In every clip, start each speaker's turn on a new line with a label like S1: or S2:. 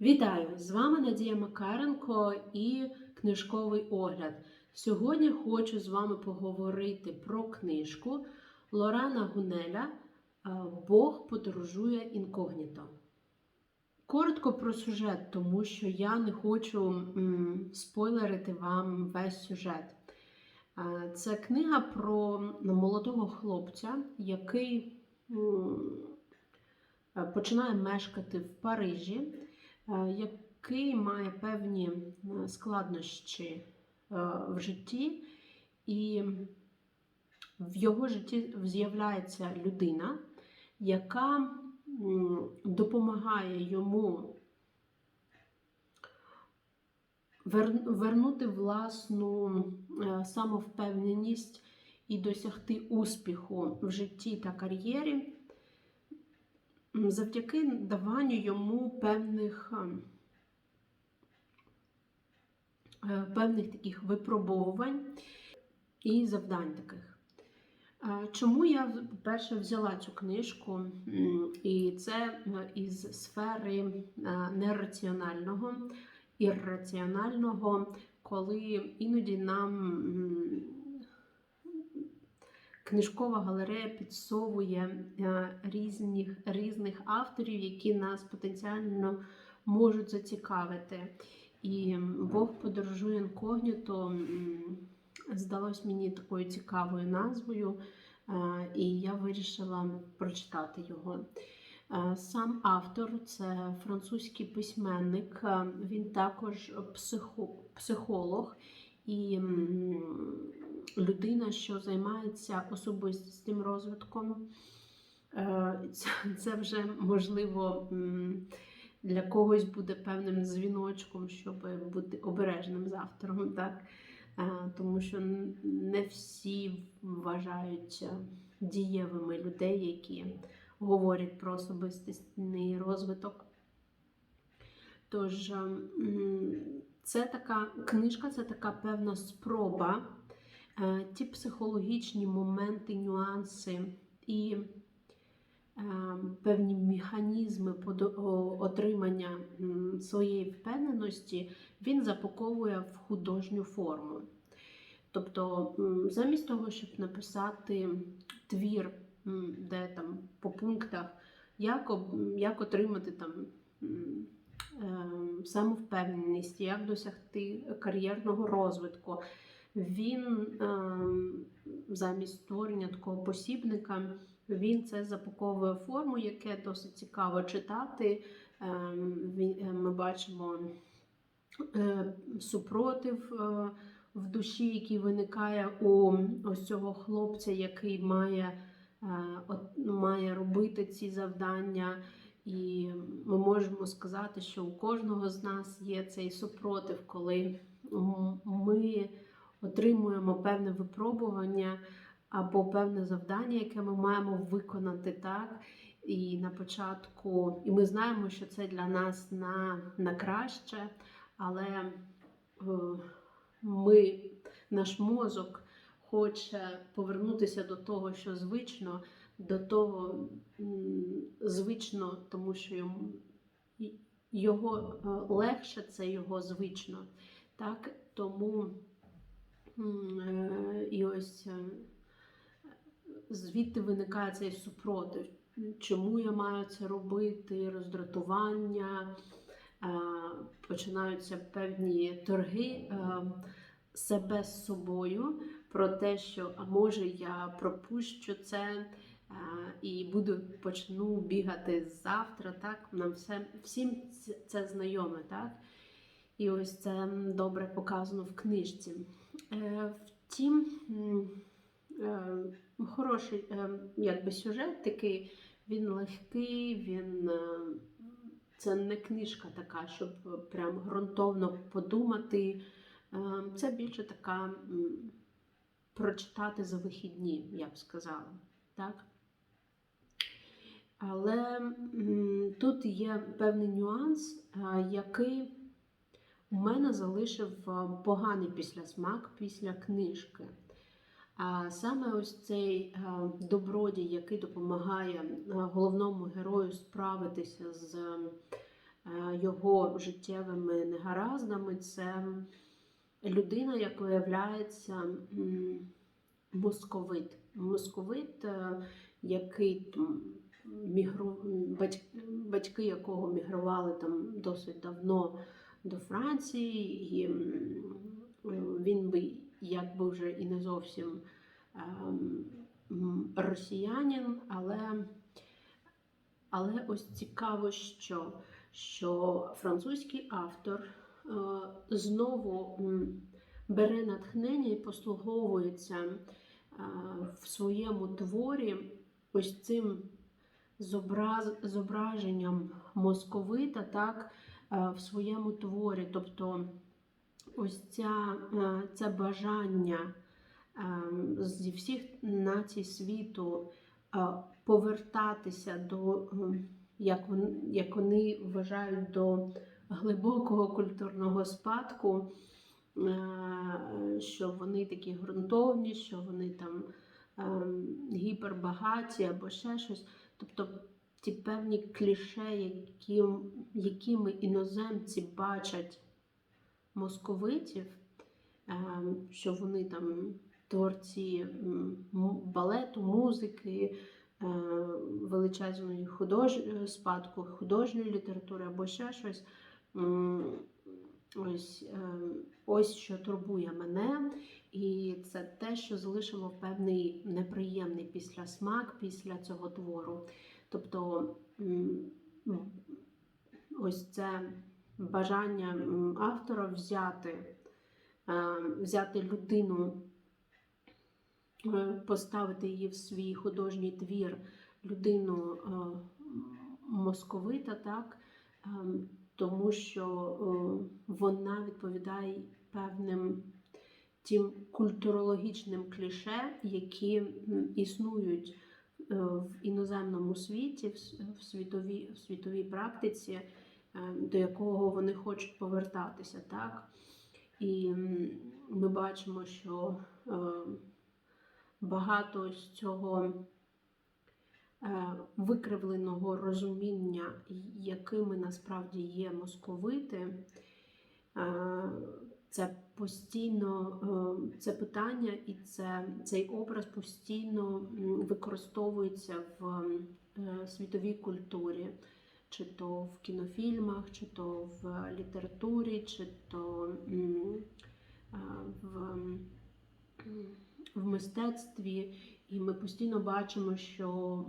S1: Вітаю! З вами Надія Макаренко і книжковий огляд. Сьогодні хочу з вами поговорити про книжку Лорана Гунеля Бог подорожує інкогніто. Коротко про сюжет, тому що я не хочу спойлерити вам весь сюжет. Це книга про молодого хлопця, який починає мешкати в Парижі, який має певні е, складнощі е, в житті, і в його житті з'являється людина, яка допомагає йому вернути власну е, самовпевненість і досягти успіху в житті та кар'єрі завдяки даванню йому певних, ем, е, певних таких випробовувань і завдань таких. Е, Чому я, по-перше, взяла цю книжку, і це е, із сфери нераціонального, ірраціонального, коли іноді нам книжкова галерея підсовує е, різних, різних авторів, які нас потенціально можуть зацікавити. І Бог подорожує інкогніто здалось мені такою цікавою назвою, е, і я вирішила прочитати його. Е, Сам автор це французький письменник, він також психо- психолог і людина, що займається особистим розвитком. Е, Це, вже можливо для когось буде певним дзвіночком, щоб бути обережним з автором. Так? Е, Тому що не всі вважають е, дієвими людей, які говорять про особистісний розвиток. Тож, це така книжка, це така певна спроба, ті психологічні моменти, нюанси і е, певні механізми отримання своєї впевненості він запаковує в художню форму. Тобто, замість того, щоб написати твір, де там по пунктах, як, як отримати там ем, самовпевненість, як досягти кар'єрного розвитку, він ем, замість створення такого посібника, він це запаковує форму, яке досить цікаво читати. Ем, е, Ми бачимо е, супротив е, в душі, який виникає у ось цього хлопця, який має, от- має робити ці завдання. І ми можемо сказати, що у кожного з нас є цей супротив, коли ми отримуємо певне випробування або певне завдання, яке ми маємо виконати так. І на початку, і ми знаємо, що це для нас на, на краще, але е, ми, наш мозок хоче повернутися до того, що звично, до того звично, тому що йому його е, легше, це його звично. Так? Тому і ось е, звідти виникає цей супротив. Чому я маю це робити? Роздратування, е, починаються певні торги е, себе з собою про те, що а може я пропущу це е, і буду почну бігати завтра. Так нам все всім це знайоме, так? І ось це добре показано в книжці. Е, Втім, е, хороший е, якби сюжет такий, він легкий, він це не книжка така, щоб прям ґрунтовно подумати. Це більше така прочитати за вихідні, я б сказала. Так? Але тут є певний нюанс, який у мене залишив е, поганий післясмак після книжки. А саме ось цей е, добродій, який допомагає е, головному герою справитися з його життєвими негараздами. Це людина, як виявляється, московит. Московит, який мігру... батьки якого мігрували там досить давно до Франції, і він би якби вже і не зовсім ем, росіянин, але, але ось цікаво, що, що французький автор е, знову бере натхнення і послуговується е, в своєму творі ось цим зобраз, зображенням московита так, е, в своєму творі. Тобто ось ця, е, це бажання е, зі всіх націй світу е, повертатися до, е, як вони, як вони вважають, до глибокого культурного спадку, е, що вони такі ґрунтовні, що вони там е, гіпербагаті або ще щось. Тобто ті певні кліше, які, якими іноземці бачать московитів, е, що вони там творці балету, музики, е, величезної худож... спадку художньої літератури або ще щось. Ось, е, ось що турбує мене, і це те, що залишило певний неприємний післясмак після цього твору. Тобто м, ось це бажання автора взяти, е, взяти людину, е, поставити її в свій художній твір, людину е, московита, так, тому що вона відповідає певним тим культурологічним кліше, які існують в іноземному світі, в світовій, в світовій практиці, е, до якого вони хочуть повертатися. Так? І ми бачимо, що е, багато з цього е, викривленого розуміння, якими насправді є московити, е, це постійно е, це питання і це, цей образ постійно використовується в е, світовій культурі, чи то в кінофільмах, чи то в літературі, чи то е, в, в мистецтві. І ми постійно бачимо, що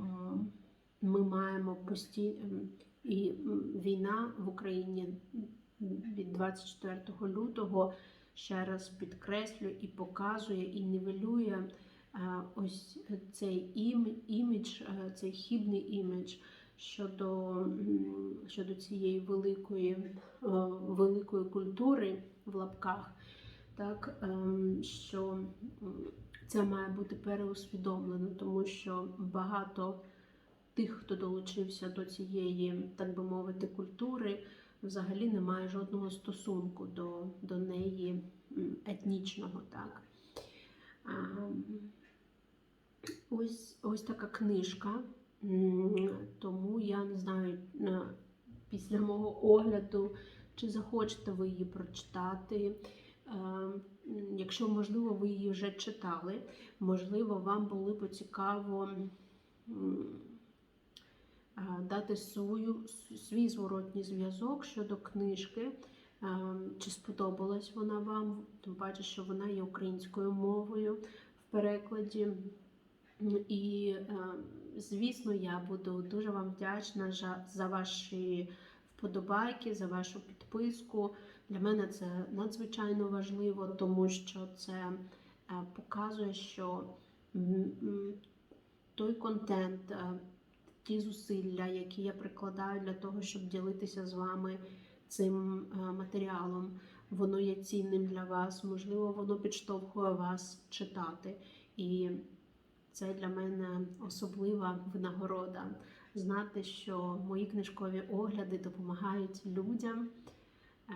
S1: ми маємо постійно і війна в Україні від 24 лютого ще раз підкреслює і показує, і нівелює е, ось цей імідж, е, цей хібний імідж щодо, щодо цієї великої, е, великої культури в лапках, так, ем, що це має бути переусвідомлено, тому що багато тих, хто долучився до цієї, так би мовити, культури, взагалі не має жодного стосунку до, до неї етнічного. Так. Ось, ось така книжка. Тому я не знаю після мого огляду, чи захочете ви її прочитати. Якщо, можливо, ви її вже читали, можливо, вам було б цікаво дати свою, свій зворотній зв'язок щодо книжки. Е, Чи сподобалась вона вам? Тим паче, що вона є українською мовою в перекладі. І, е, звісно, я буду дуже вам вдячна за ваші вподобайки, за вашу підписку. Для мене це надзвичайно важливо, тому що це е, показує, що той контент, е, ті зусилля, які я прикладаю для того, щоб ділитися з вами цим е, матеріалом, воно є цінним для вас. Можливо, воно підштовхує вас читати. І це для мене особлива винагорода. Знати, що мої книжкові огляди допомагають людям е,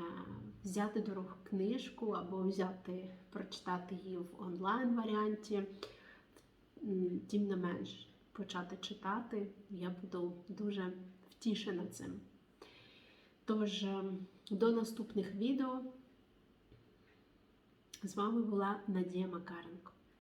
S1: взяти до рук книжку або взяти, прочитати її в онлайн варіанті. Тим не менш, почати читати. Я буду дуже втішена цим. Тож, е, до наступних відео. З вами була Надія Макаренко.